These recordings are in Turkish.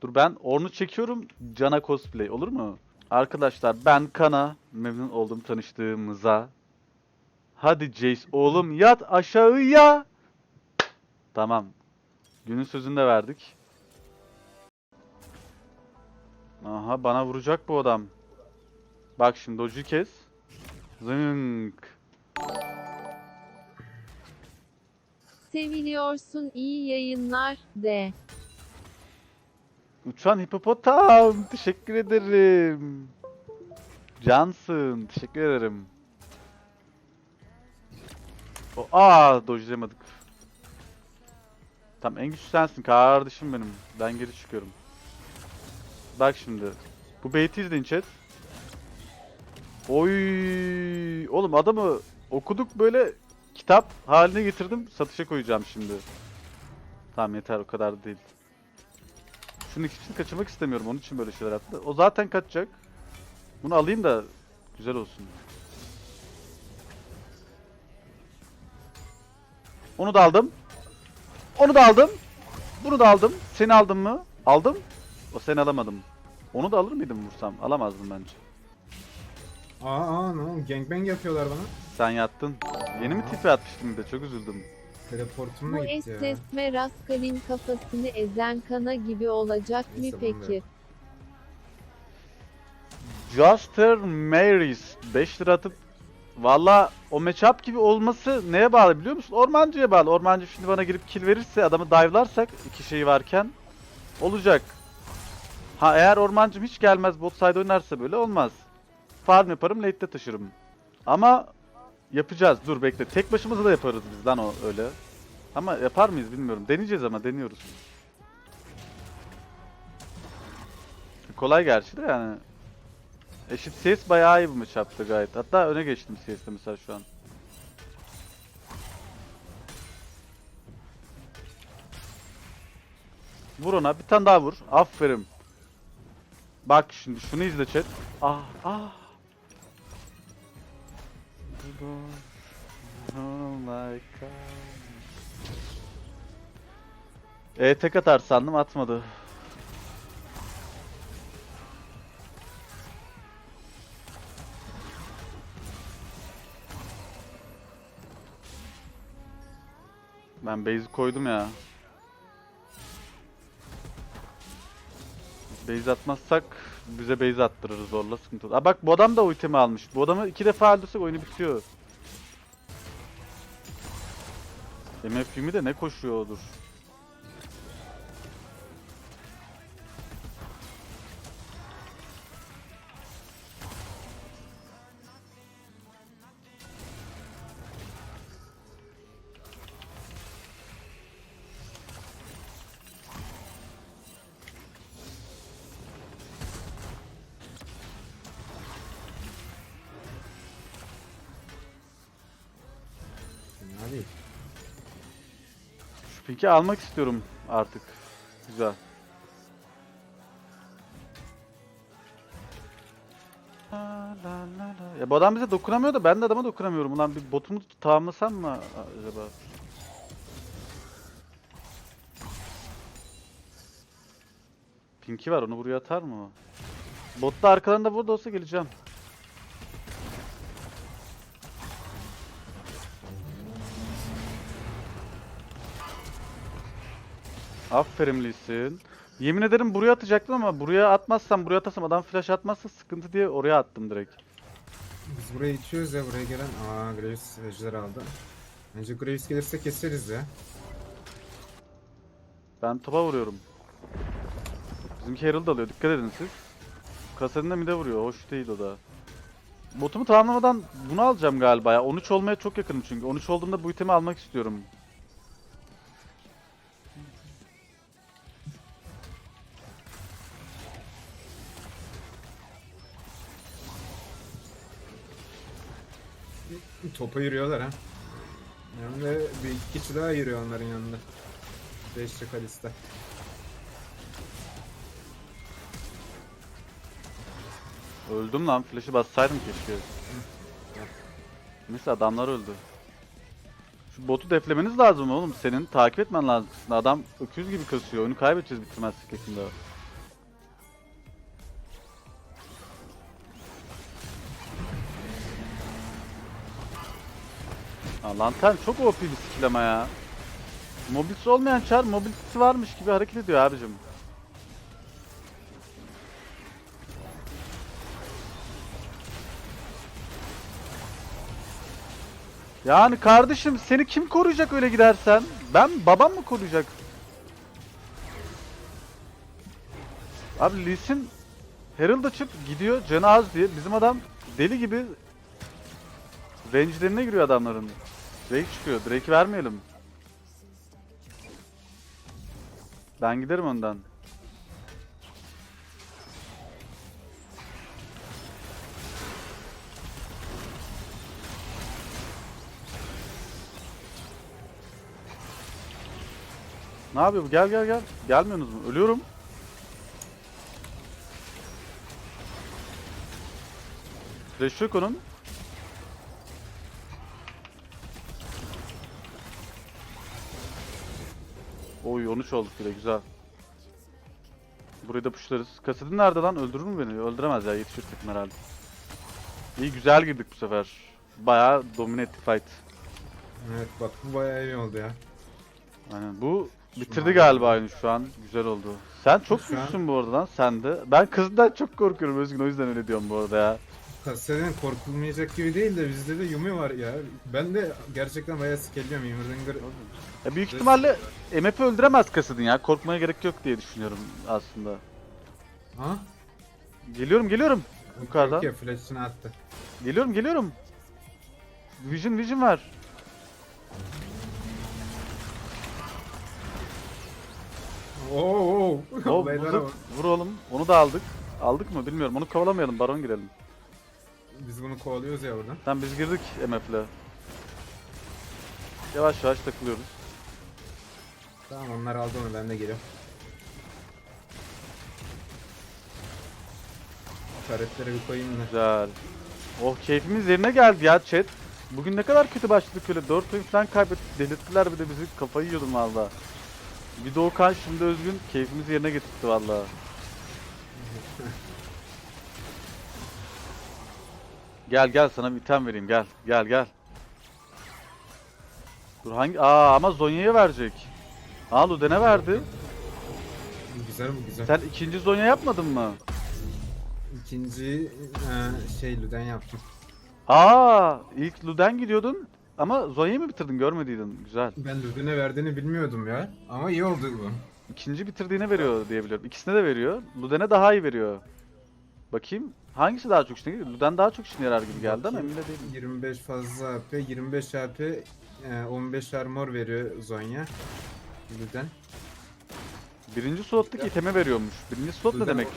Dur ben Orn'u çekiyorum. Cana cosplay olur mu? Arkadaşlar ben Kana. Memnun oldum tanıştığımıza. Hadi Jace oğlum yat aşağıya. Tamam. Günün sözünü de verdik. Aha bana vuracak bu adam. Bak şimdi ocu kes. Zınk. Seviliyorsun iyi yayınlar de. Uçan hipopotam. Teşekkür ederim. Cansın. Teşekkür ederim. O, aa dojlayamadık. Tamam en güçlü sensin kardeşim benim. Ben geri çıkıyorum. Bak şimdi. Bu bait'i izleyin chat. Oy, oğlum adamı okuduk böyle kitap haline getirdim. Satışa koyacağım şimdi. Tamam yeter o kadar da değil. Şunun ikisini kaçırmak istemiyorum. Onun için böyle şeyler yaptı. O zaten kaçacak. Bunu alayım da güzel olsun. Onu da aldım. Onu da aldım. Bunu da aldım. Seni aldım mı? Aldım. O seni alamadım. Onu da alır mıydım vursam? Alamazdım bence. Aa aa ne oğlum gangbang yapıyorlar bana. Sen yattın. Yeni mi tipi atmıştın bir de? Çok üzüldüm. Teleportum Bu gitti ya. esnetme Raskal'in kafasını ezen kana gibi olacak mı Neyse, bunu peki? Juster Marys 5 lira atıp Valla o matchup gibi olması neye bağlı biliyor musun? Ormancıya bağlı. Ormancı şimdi bana girip kill verirse adamı dive'larsak iki şey varken olacak. Ha eğer ormancım hiç gelmez bot side oynarsa böyle olmaz. Farm yaparım late'de taşırım. Ama yapacağız. Dur bekle. Tek başımıza da yaparız biz lan o öyle. Ama yapar mıyız bilmiyorum. Deneyeceğiz ama deniyoruz. Kolay gerçi de yani. Eşit CS bayağı iyi bu matchup'ta gayet. Hatta öne geçtim CS'de mesela şu an. Vur ona bir tane daha vur. Aferin. Bak şimdi şunu izle chat. Ah ah. E tek atar sandım atmadı. Ben base koydum ya. Base atmazsak bize base attırır zorla sıkıntı. olur. Aa bak bu adam da ultimi almış. Bu adamı iki defa öldürsek oyunu bitiyor. MF Yumi de ne koşuyor Fena. Şu piki almak istiyorum artık. Güzel. La la la. Ya bu adam bize dokunamıyor da ben de adama dokunamıyorum. Ulan bir botumu tamamlasam mı acaba? Pinki var onu buraya atar mı? Bot da arkalarında burada olsa geleceğim. Aferin Lisin. Yemin ederim buraya atacaktım ama buraya atmazsam, buraya atarsam adam flash atmazsa sıkıntı diye oraya attım direkt. Biz buraya itiyoruz ya buraya gelen. Aa Graves ejder aldı. Bence Graves gelirse keseriz ya. Ben topa vuruyorum. Bizimki Herald alıyor. Dikkat edin siz. Kasadin de mide vuruyor. Hoş değil o da. Botumu tamamlamadan bunu alacağım galiba ya. 13 olmaya çok yakınım çünkü. 13 olduğumda bu itemi almak istiyorum. Topa yürüyorlar ha. Yanında bir iki kişi daha yürüyor onların yanında. Beşçi Kalista. Öldüm lan. Flash'ı bassaydım keşke. Neyse adamlar öldü. Şu botu deflemeniz lazım oğlum. Senin takip etmen lazım. Adam öküz gibi kasıyor. Oyunu kaybedeceğiz bitirmezsek yakında. Ha, Lantern çok OP bir skill ama ya. Mobilisi olmayan çar mobilisi varmış gibi hareket ediyor abicim. Yani kardeşim seni kim koruyacak öyle gidersen? Ben babam mı koruyacak? Abi Lee Sin Herald açıp gidiyor canı az diye bizim adam deli gibi range'lerine giriyor adamların. Drake çıkıyor. Drake'i vermeyelim. Ben giderim önden. Ne yapıyor bu? Gel gel gel. Gelmiyorsunuz mu? Ölüyorum. Flash yok onun. 13 olduk bile güzel. Burayı da pushlarız. Kasidin nerede lan? Öldürür mü beni? Öldüremez ya yetişir takım herhalde. İyi güzel girdik bu sefer. Bayağı domine etti fight. Evet bak bu bayağı iyi oldu ya. Aynen bu bitirdi galiba oyunu şu an. Güzel oldu. Sen çok güçlüsün bu arada lan sen de. Ben kızdan çok korkuyorum Özgün o yüzden öyle diyorum bu arada ya. Kasedin korkulmayacak gibi değil de bizde de Yumi var ya. Ben de gerçekten bayağı skeliyorum. Yumurdinger Ya büyük ihtimalle MF'i öldüremez Kasidin ya. Korkmaya gerek yok diye düşünüyorum aslında. Ha? Geliyorum geliyorum. Yukarıdan. Yok ya flash'ını attı. Geliyorum geliyorum. Vision vision var. Oo, oo. Oh. Vur oğlum. Onu da aldık. Aldık mı bilmiyorum. Onu kovalamayalım. Baron girelim. Biz bunu kovalıyoruz ya buradan. Tamam biz girdik MF'le. Yavaş yavaş takılıyoruz. Tamam onlar aldı onu ben de geliyorum. Taretleri bir koyayım da. Güzel. Oh keyfimiz yerine geldi ya chat. Bugün ne kadar kötü başladık öyle 4 oyun falan kaybettik. Delirttiler bir de bizi kafayı yiyordum valla. Bir Doğukan şimdi Özgün keyfimizi yerine getirdi valla. Gel gel sana bir item vereyim gel. Gel gel. Dur hangi? Aa ama Zonya'ya verecek. Aa Luden'e verdi. Güzel bu güzel. Sen ikinci Zonya yapmadın mı? İkinci e, şey Luden yaptım. Aa ilk Luden gidiyordun ama Zonya'yı mı bitirdin görmediydin. Güzel. Ben Luden'e verdiğini bilmiyordum ya. Ama iyi oldu bu. İkinci bitirdiğine veriyor diye biliyorum. İkisine de veriyor. Luden'e daha iyi veriyor. Bakayım. Hangisi daha çok işine geliyor? Luden daha çok işine yarar gibi geldi ama emin de değilim. 25 fazla AP, 25 AP, e, 15 armor veriyor Zonya. Luden. Birinci slottaki iteme veriyormuş. Birinci slot ne demek?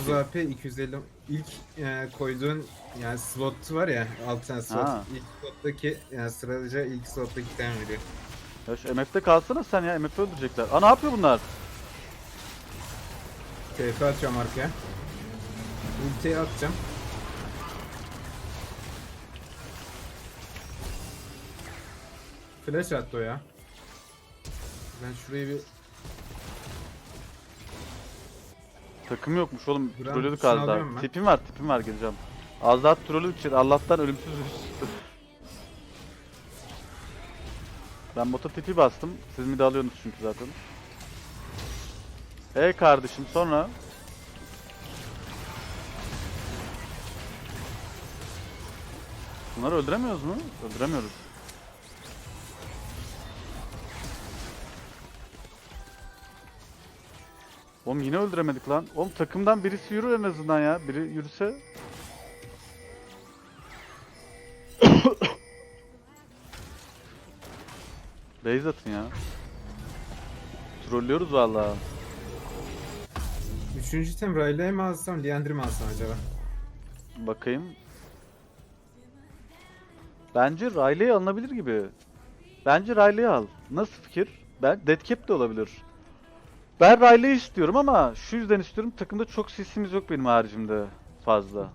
30 AP, 250 ilk e, koyduğun yani slot var ya alt tane slot. Ha. İlk slottaki yani sıralıca ilk slottaki item veriyor. Ya şu MF'de kalsana sen ya. MF öldürecekler. Aa ne yapıyor bunlar? TF atıyorum arkaya. Ultiyi atacağım. Flash attı o ya. Ben şurayı bir Takım yokmuş oğlum. Buranın Trollüdük az daha. alıyorum ben. Tipim var tipim var geleceğim. Az daha trollüdük için Allah'tan ölümsüzüz. ben bota tipi bastım. Siz mi de alıyorsunuz çünkü zaten. E kardeşim sonra Bunları öldüremiyoruz mu? Öldüremiyoruz. Oğlum yine öldüremedik lan. Oğlum takımdan birisi yürür en azından ya. Biri yürüse. Base atın ya. Trollüyoruz vallahi. Üçüncü item Riley'i mi alsam, Leandri mi alsam acaba? Bakayım. Bence Riley alınabilir gibi. Bence Riley'i al. Nasıl fikir? Ben Deadcap de olabilir. Ben Riley'i istiyorum ama şu yüzden istiyorum. Takımda çok sisimiz yok benim haricimde fazla.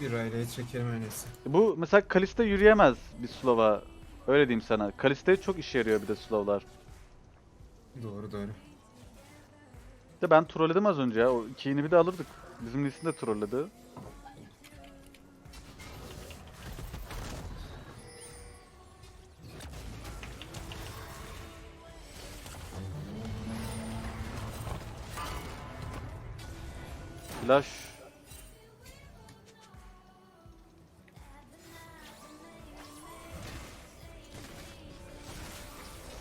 Bir Riley'i çekelim öyleyse. Bu mesela Kalista yürüyemez bir slow'a. Öyle diyeyim sana. Kalista'ya çok işe yarıyor bir de slow'lar. Doğru doğru. De ben trolledim az önce ya. O iki bir de alırdık. Bizim Lee'sin de trolledi. Flash.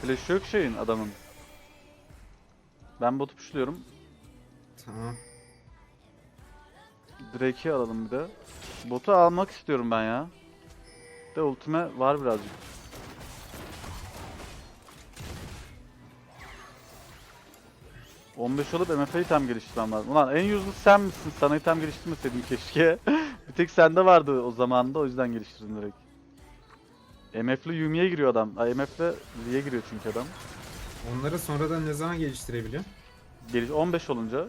Flash yok şeyin adamın. Ben botu pushluyorum. Tamam. Drake'i alalım bir de. Botu almak istiyorum ben ya. De ultime var birazcık. ...15 olup MF'a item geliştirmem lazım. Ulan en useless sen misin? Sana item geliştirmeseydim keşke. bir tek sende vardı o zamanda o yüzden geliştirdim direkt. MF'li Yumi'ye giriyor adam. Ay MF'le Lee'ye giriyor çünkü adam. Onları sonradan ne zaman geliştirebiliyor? Geliş 15 olunca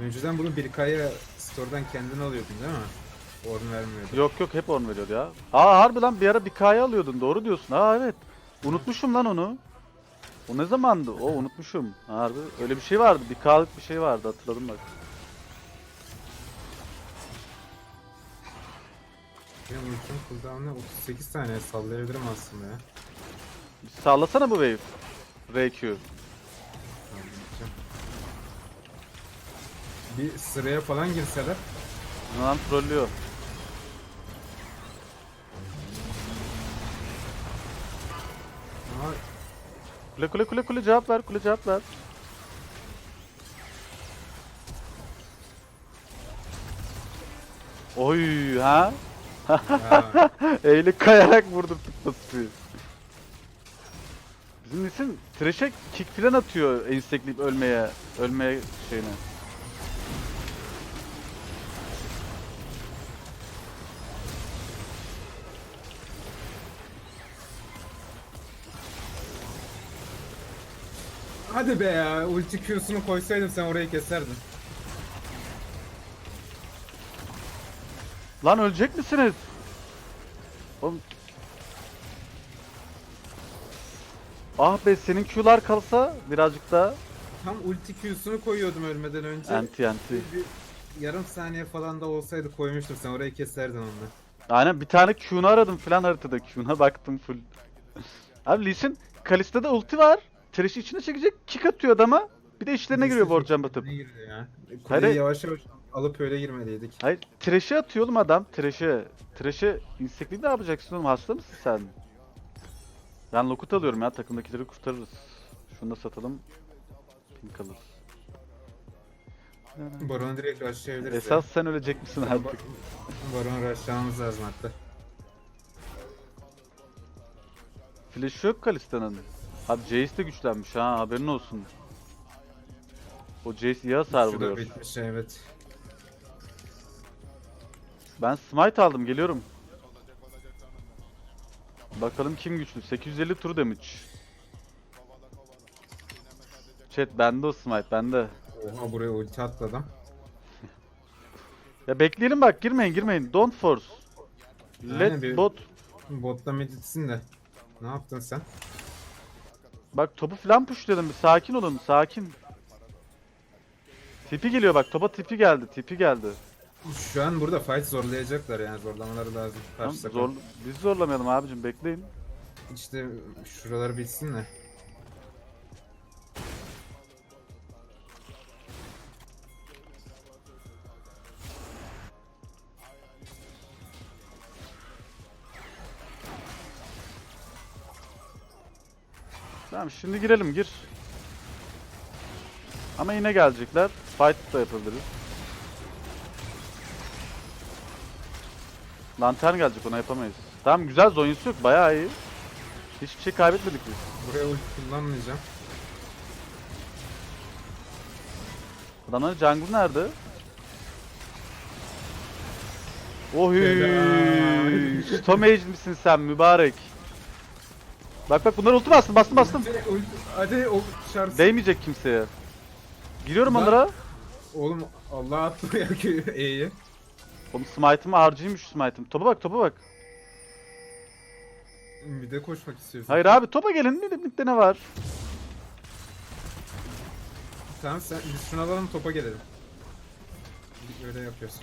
Önceden bunu bir kaya store'dan kendin alıyordun değil mi? Orn vermiyordu. Yok yok hep on veriyordu ya. Aa harbi lan bir ara bir K'ya alıyordun doğru diyorsun. Aa evet. Unutmuşum lan onu. O ne zamandı? O unutmuşum. Harbi öyle bir şey vardı. Bir K'lık bir şey vardı hatırladım bak. Benim ultim cooldown'ı 38 tane sallayabilirim aslında ya. Sallasana bu wave. RQ. Sallayacağım. Bir sıraya falan girseler. Lan trollüyor. Kule kule kule kule cevap ver kule cevap ver. Oy ha? ya, Eğilip kayarak vurdurttuk pasifi. Bizim isim Thresh'e kick falan atıyor instekleyip ölmeye, ölmeye şeyine. Hadi be ya ulti Q'sunu koysaydım sen orayı keserdin. Lan ölecek misiniz? Oğlum. Ah be senin Q'lar kalsa birazcık daha Tam ulti Q'sunu koyuyordum ölmeden önce. anti anti. Bir, yarım saniye falan da olsaydı koymuştum sen orayı keserdin onu. Aynen bir tane Q'nu aradım falan haritada Q'na baktım full. Abi Lee Sin Kalista'da ulti var. Thresh'i içine çekecek kick atıyor adama. Bir de içlerine giriyor borcam batıp. Ne girdi ya? Hayır, Kuleyi hayır. yavaş yavaş alıp öyle girmeliydik. Hayır Thresh'e atıyor oğlum adam Thresh'e. Thresh'e instekli ne yapacaksın oğlum hasta mısın sen? Ben lokut alıyorum ya takımdakileri kurtarırız. Şunu da satalım. Pink alırız. Baron direkt rushlayabiliriz. Esas sen ölecek misin ya. artık? Baron rushlamamız lazım hatta. Flash yok Kalista'nın. Abi Jace de güçlenmiş ha haberin olsun. O Jace iyi hasar Şu da vuruyor. bitmiş evet. Ben smite aldım geliyorum. Bakalım kim güçlü. 850 tur damage. Chat bende o smite bende. Oha buraya ulti attı adam. Ya bekleyelim bak girmeyin girmeyin. Don't force. Aynen, Let bir- bot. Botta mid gitsin de. Ne yaptın sen? Bak topu falan pushladım bir sakin olun sakin. Tipi geliyor bak topa tipi geldi tipi geldi. Şu an burada fight zorlayacaklar yani zorlamaları lazım. Tamam, Karşı zor, biz zorlamayalım abicim bekleyin. İşte şuraları bitsin de. Tamam şimdi girelim gir. Ama yine gelecekler. Fight da yapabiliriz. Lantern gelecek ona yapamayız. Tamam güzel Zonya'sı yok bayağı iyi. Hiçbir şey kaybetmedik biz. Buraya ulti kullanmayacağım. Adamların jungle nerede? Helal. Stomage misin sen mübarek? Bak bak bunlar ulti bastım bastım bastım. Ulti, ulti, hadi o şarj. Değmeyecek kimseye. Giriyorum Lan. onlara. Oğlum Allah attı ya ki E'yi. Oğlum smite'ım harcıymış smite'ım. Topa bak topa bak. Bir de koşmak istiyorsun. Hayır abi topa gelin bir de midde ne var? Tamam sen biz şunu alalım topa gelelim. Öyle yapıyorsun.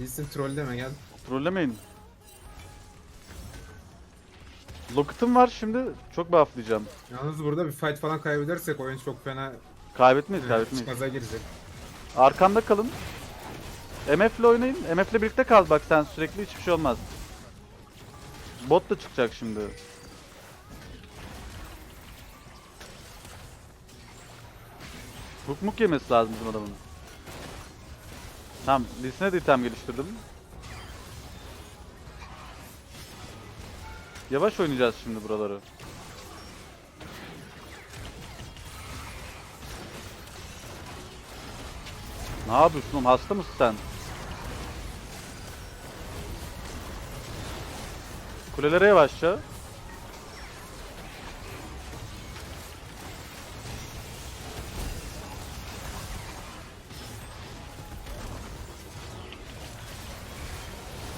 Lee Sin trolleme gel. Trollemeyin. Locket'ım var şimdi. Çok bufflayacağım. Yalnız burada bir fight falan kaybedersek oyun çok fena Kaybetmeyiz kaybetmeyiz. çıkmaza girecek. Arkamda kalın. MF'le oynayın. MF'le birlikte kal bak sen sürekli hiçbir şey olmaz. Bot da çıkacak şimdi. Hook muk yemesi lazım bizim adamın. Tamam, Lisine de item geliştirdim. Yavaş oynayacağız şimdi buraları. Ne yapıyorsun oğlum? Hasta mısın sen? Kulelere yavaşça.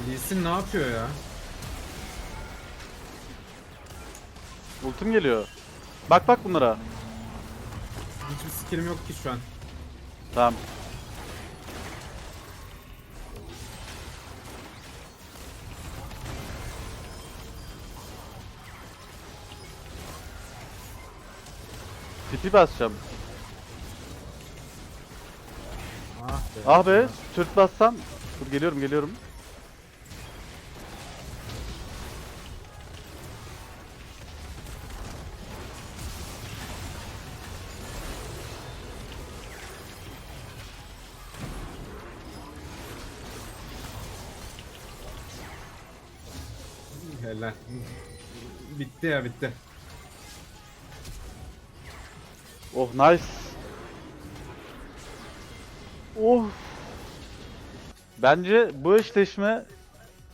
Lee Sin ne yapıyor ya? Ultim geliyor. Bak bak bunlara. Hiçbir skillim yok ki şu an. Tamam. Tipi basacağım. Ah be. Ah be, Türk bassam. Dur geliyorum geliyorum. Helal. Bitti ya bitti. Oh nice. Oh. Bence bu eşleşme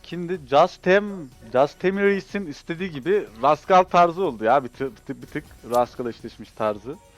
şimdi Just Tem, Just Temiris'in istediği gibi Rascal tarzı oldu ya bir tık bir tık, bir tık Rascal eşleşmiş tarzı.